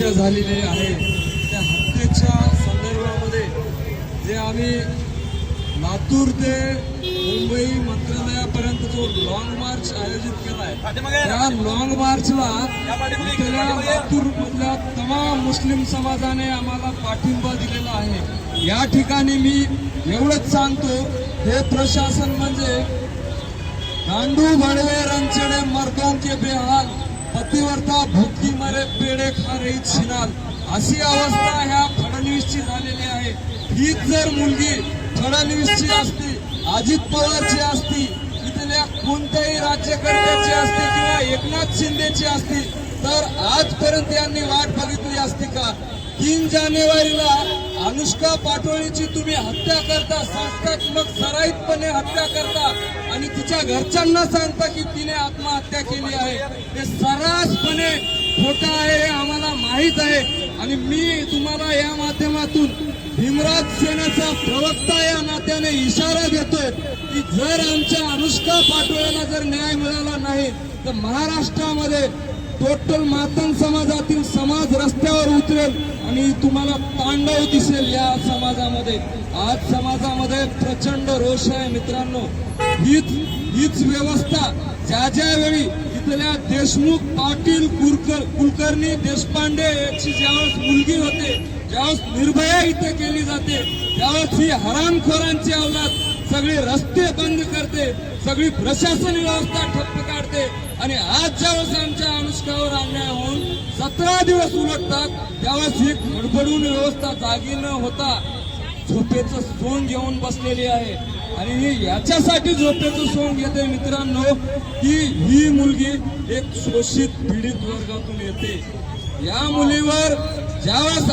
हत्या झालेली आहे. त्या हत्येच्या संदर्भामध्ये जे आम्ही लातूर ते मुंबई मंत्रालयापर्यंत जो लॉंग मार्च आयोजित केला आहे त्या लॉंग मार्चला इथल्या लातूर मधल्या तमाम मुस्लिम समाजाने आम्हाला पाठिंबा दिलेला आहे. या ठिकाणी मी एवढंच सांगतो हे प्रशासन म्हणजे गांडू बड़वे रंचड़े मर्दों के बेहाल पतिवर्ता भुकी मरे पेडे खा रही छिनाल. अशी अवस्था ह्या फडणवीसची झालेली आहे. हीच जर मुलगी फडणवीसची असती अजित पवारची असती इथल्या कोणत्याही राज्यकर्त्याची असती किंवा एकनाथ शिंदेची असती तर आजपर्यंत यांनी वाट बघितली असती का? तीन जानेवारीला अनुष्का पाटोळीची तुम्ही हत्या करता संस्थात्मक सराईतपणे हत्या करता आणि तिच्या घरच्यांना सांगता की तिने आत्महत्या केली आहे. हे सरासपणे खोटं आहे हे आम्हाला माहीत आहे. आणि मी तुम्हाला या माध्यमातून भीमराज सेनेचा प्रवक्ता या नात्याने इशारा देतोय की जर आमच्या अनुष्का पाटोळेला जर न्याय मिळाला नाही तर महाराष्ट्रामध्ये टोटल मातंग समाज समाज रस्त्यावर उतरेल आणि तुम्हाला तांडव दिसेल या समाजामध्ये. आज समाजामध्ये प्रचंड रोष आहे मित्रांनो. हीच हीच व्यवस्था ज्या ज्या वेळी इथल्या देशमुख पाटील कुलकर कुलकर्णी देशपांडे यांची ज्यावेळेस मुलगी होते ज्यावेळेस निर्भया इथे केली जाते त्यावेळेस ही हरामखोरांची अवलाद सगळे रस्ते बंद करते सगळी प्रशासन व्यवस्था ठप्प काढते आणि आज ज्यावेळेस आमच्या अनुष्कावर अन्याय होऊन सतरा दिवस उलटतात त्यावेळेस ही गडबडून व्यवस्था जागी न होता झोपेचं सोंग घेऊन बसलेली आहे. आणि ही याच्यासाठी झोपेचं सोंग घेते मित्रांनो की ही मुलगी एक शोषित पीडित वर्गातून येते. या मुलीवर ज्यावेळेस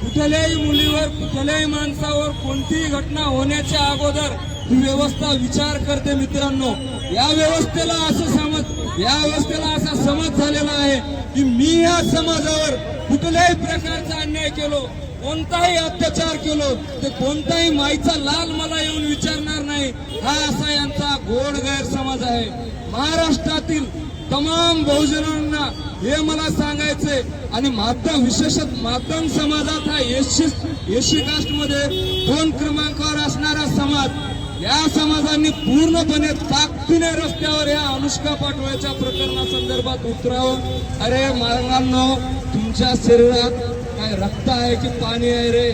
कुठल्याही मुलीवर कुठल्याही माणसावर कोणतीही घटना होण्याच्या अगोदर ही व्यवस्था विचार करते मित्रांनो. या व्यवस्थेला असं समज या व्यवस्थेला असा समज झालेला आहे की मी या समाजावर कुठल्याही प्रकारचा अन्याय केलो कोणताही अत्याचार केलो तर कोणताही माईचा लाल मला येऊन विचारणार नाही. हा असा यांचा गोड गैरसमज आहे. महाराष्ट्रातील तमाम बहुजनांना हे मला सांगायचे आणि मातंग विशेषत मातंग समाजात हा एसशी एससी कास्टमध्ये दोन क्रमांकावर असणारा समाज या समाजांनी पूर्णपणे ताकदीने रस्त्यावर या अनुष्का पाठवायच्या प्रकरणासंदर्भात उतरावं. अरे मालकांनो तुमच्या शरीरात काय रक्त आहे की पाणी आहे रे?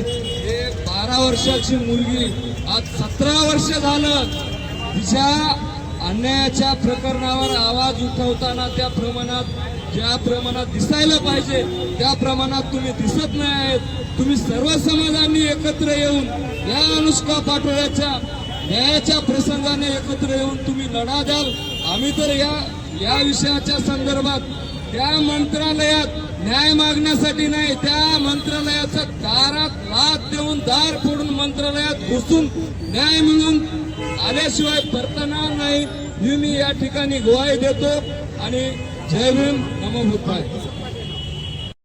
हे बारा वर्षाची मुलगी आज सतरा वर्ष झालं. तिच्या अन्यायाच्या प्रकरणावर आवाज उठवताना त्या प्रमाणात ज्या प्रमाणात दिसायला पाहिजे त्या प्रमाणात तुम्ही दिसत नाही आहेत. तुम्ही सर्व समाजांनी एकत्र येऊन या अनुष्का पाटोळ्याच्या न्यायाच्या प्रसंगाने एकत्र येऊन तुम्ही लढा द्याल. आम्ही तर या या विषयाच्या संदर्भात त्या मंत्रालयात न्याय मागण्यासाठी नाही त्या मंत्रालयाचा दारात लाद देऊन दार फोडून मंत्रालयात घुसून न्याय मिळून आल्याशिवाय परतणार नाही. ही मी या ठिकाणी ग्वाही देतो आणि जय भीम नमो बुद्धाय.